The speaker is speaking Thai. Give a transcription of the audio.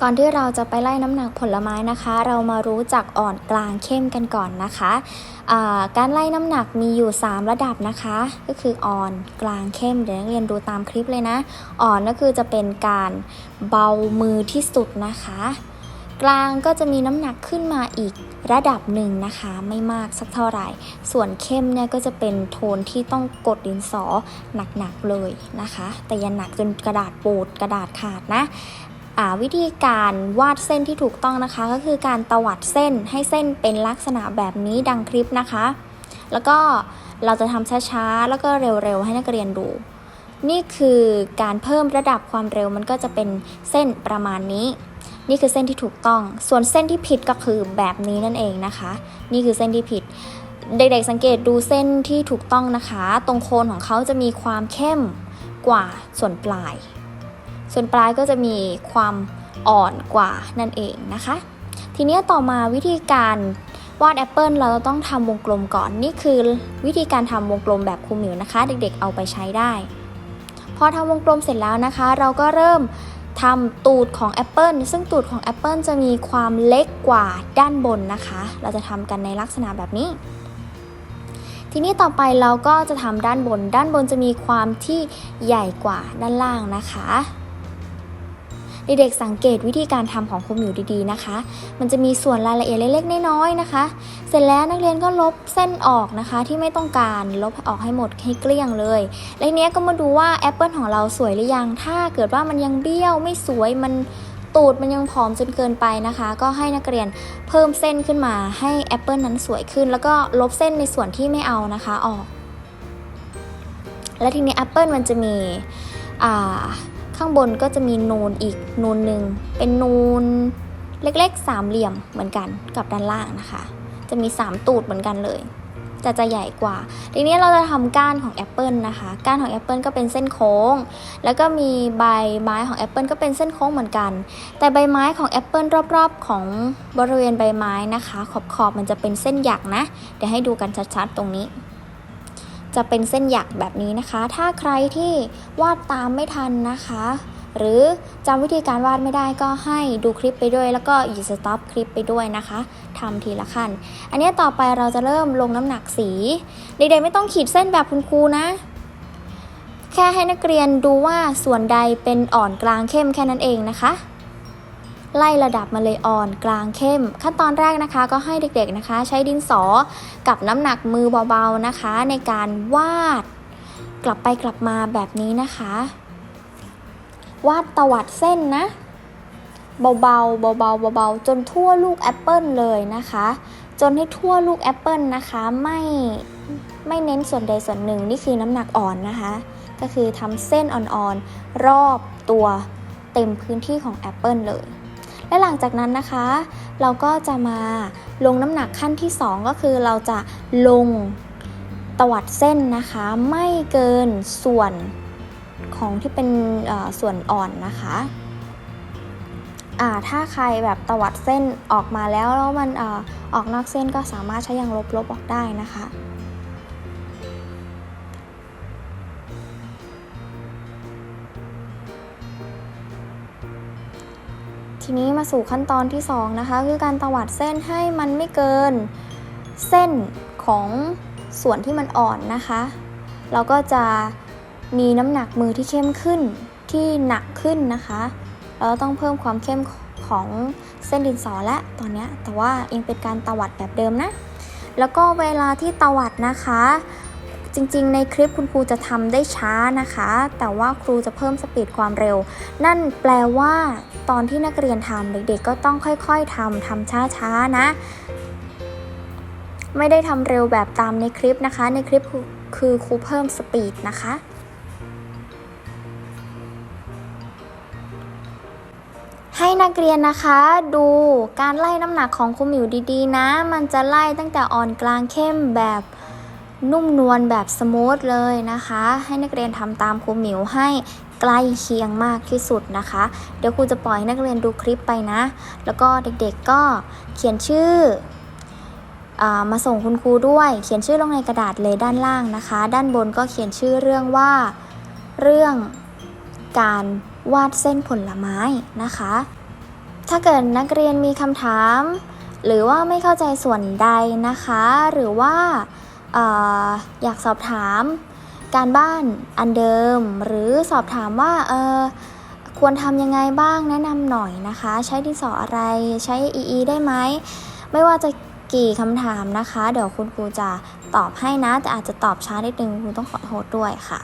ก่อนที่เราจะไปไล่น้ำหนักผลไม้นะคะ เรามารู้จักอ่อนกลางเข้มกันก่อนนะคะการไล่น้ำหนักมีอยู่ 3 ระดับนะคะ ก็คืออ่อนกลางเข้มเดี๋ยวนักเรียนดูตามคลิปเลยนะ อ่อนก็คือจะเป็นการเบามือที่สุดนะคะ กลางก็จะมีน้ำหนักขึ้นมาอีกระดับหนึ่งนะคะ ไม่มากสักเท่าไหร่ ส่วนเข้มเนี่ยก็จะเป็นโทนที่ต้องกดดินสอหนักๆเลยนะคะ แต่อยันหนักจนกระดาษปูดกระดาษขาดนะ วิธีการวาดเส้นที่ถูกต้องนะคะ ก็คือการตวัดเส้นให้เส้นเป็นลักษณะแบบนี้ดังคลิปนะคะ แล้วก็เราจะทำช้าๆ แล้วก็เร็วๆ ให้นักเรียนดู นี่คือการเพิ่มระดับความเร็วมันก็จะเป็นเส้นประมาณนี้ นี่คือเส้นที่ถูกต้อง ส่วนเส้นที่ผิดก็คือแบบนี้นั่นเองนะคะ นี่คือเส้นที่ผิด เด็กๆสังเกตดูเส้นที่ถูกต้องนะคะ ตรงโคนของเขาจะมีความเข้มกว่าส่วนปลาย ส่วนปลายก็จะมีความอ่อนกว่านั่นเองนะคะ ทีนี้ต่อมาวิธีการวาดแอปเปิลเราต้องทำวงกลมก่อนนี่คือวิธีการทำวงกลมแบบครูหมิวนะคะ เด็กๆเอาไปใช้ได้ พอทำวงกลมเสร็จแล้วนะคะ เราก็เริ่มทำตูดของแอปเปิลซึ่งตูดของแอปเปิลจะมีความเล็กกว่าด้านบนนะคะ เราจะทำกันในลักษณะแบบนี้ ทีนี้ต่อไปเราก็จะทำด้านบน ด้านบนจะมีความที่ใหญ่กว่าด้านล่างนะคะ เด็กๆสังเกตวิธีการทำของครูหมิวดีๆนะคะ มันจะมีส่วนรายละเอียดเล็กๆน้อยๆนะคะ เสร็จแล้วนักเรียนก็ลบเส้นออกนะคะที่ไม่ต้องการลบออกให้หมดให้เกลี้ยงเลย และทีเนี้ยก็มาดูว่าแอปเปิลของเราสวยหรือยัง ถ้าเกิดว่ามันยังเบี้ยวไม่สวยมันตูดมันยังผอมจนเกินไปนะคะ ก็ให้นักเรียนเพิ่มเส้นขึ้นมาให้แอปเปิลนั้นสวยขึ้น แล้วก็ลบเส้นในส่วนที่ไม่เอานะคะออก และทีนี้แอปเปิลมันจะมีอ่า ข้างบนก็จะมีนูนอีกนูนหนึ่งเป็นนูนเล็กๆสามเหลี่ยมเหมือนกันกับด้านล่างนะคะ จะมี 3 ตูดเหมือนกันเลยแต่จะใหญ่กว่า ทีนี้เราจะทำก้านของแอปเปิลนะคะ ก้านของแอปเปิลก็เป็นเส้นโค้ง แล้วก็มีใบไม้ของแอปเปิลก็เป็นเส้นโค้งเหมือนกัน แต่ใบไม้ของแอปเปิลรอบๆ ของบริเวณใบไม้นะคะ ขอบๆมันจะเป็นเส้นหยักนะ เดี๋ยวให้ดูกันชัดๆ ตรงนี้ จะเป็นเส้นหยักแบบนี้นะคะ ถ้าใครที่วาดตามไม่ทันนะคะ หรือจำวิธีการวาดไม่ได้ก็ให้ดูคลิปไปด้วย แล้วก็หยุดสต็อปคลิปไปด้วยนะคะทำทีละขั้น อันนี้ต่อไปเราจะเริ่มลงน้ำหนักสีเด็กๆไม่ต้องขีดเส้นแบบคุณครูนะ แค่ให้นักเรียนดูว่าส่วนใดเป็นอ่อนกลางเข้มแค่นั้นเองนะคะ ไล่ระดับมาเลยอ่อนกลางเข้ม ขั้นตอนแรกนะคะก็ให้เด็กๆนะคะ ใช้ดินสอกับน้ำหนักมือเบาๆนะคะ ในการวาด กลับไปกลับมาแบบนี้นะคะ วาดตวัดเส้นนะเบาๆเบาๆเบาๆจนทั่วลูกแอปเปิลเลยนะคะ จนให้ทั่วลูกแอปเปิลนะคะไม่ไม่เน้นส่วนใดส่วนหนึ่งนี่คือน้ำหนักอ่อนนะคะ ก็คือทำเส้นอ่อนๆ รอบตัวเต็มพื้นที่ของแอปเปิลเลย และหลังจากนั้นนะคะ เราก็จะมาลงน้ำหนักขั้นที่ 2 ก็คือเราจะลงตวัดเส้นนะคะ ไม่เกินส่วนของที่เป็นส่วนอ่อนนะคะอ่าถ้าใครแบบตวัดเส้นออกมาแล้วแล้วมันออออกนอกเส้นก็สามารถใช้ยางลบลบออกได้นะคะ ทีนี้มาสู่ขั้นตอนที่ 2 นะคะ คือการตวัดเส้นให้มันไม่เกินเส้นของส่วนที่มันอ่อนนะคะ เราก็จะมีน้ำหนักมือที่เข้มขึ้นที่หนักขึ้นนะคะเราต้องเพิ่มความเข้มของเส้นดินสอและตอนเนี้ยแต่ว่ายังเป็นการตวัดแบบเดิมนะ แล้วก็เวลาที่ตวัดนะคะ จริงๆ ในคลิปคุณครูจะทำได้ช้านะคะ แต่ว่าครูจะเพิ่มสปีดความเร็ว นั่นแปลว่า ตอนที่นักเรียนทำเด็กๆ ก็ต้องค่อยๆทำทำช้าๆ นะ ไม่ได้ทำเร็วแบบตามในคลิปนะคะ ในคลิปคือครูเพิ่มสปีดนะคะให้นักเรียนนะคะดูการไล่น้ำหนักของครูหมิวดีๆ นะ มันจะไล่ตั้งแต่อ่อนกลางเข้มแบบ นุ่มนวลแบบสมูทเลยนะคะ ให้นักเรียนทำตามครูหมิวให้ใกล้เคียงมากที่สุดนะคะ เดี๋ยวครูจะปล่อยให้นักเรียนดูคลิปไปนะ แล้วก็เด็กๆก็เขียนชื่ออมาส่งคุณครูด้วย เขียนชื่อลงในกระดาษเลยด้านล่างนะคะ ด้านบนก็เขียนชื่อเรื่องว่าเรื่องการวาดเส้นผลไม้นะคะ ถ้าเกิดนักเรียนมีคำถาม หรือว่าไม่เข้าใจส่วนใดนะคะ หรือว่า ออยากสอบถามการบ้านอันเดิม หรือสอบถามว่าเออควรทำยังไงบ้างแนะนำหน่อยนะคะ ใช้ดินสออะไรใช้ EE ได้ไหม ไม่ว่าจะกี่คำถามนะคะ เดี๋ยวคุณครูจะตอบให้นะ แต่อาจจะตอบช้านิดนึงคุณต้องขอโทษด้วยค่ะ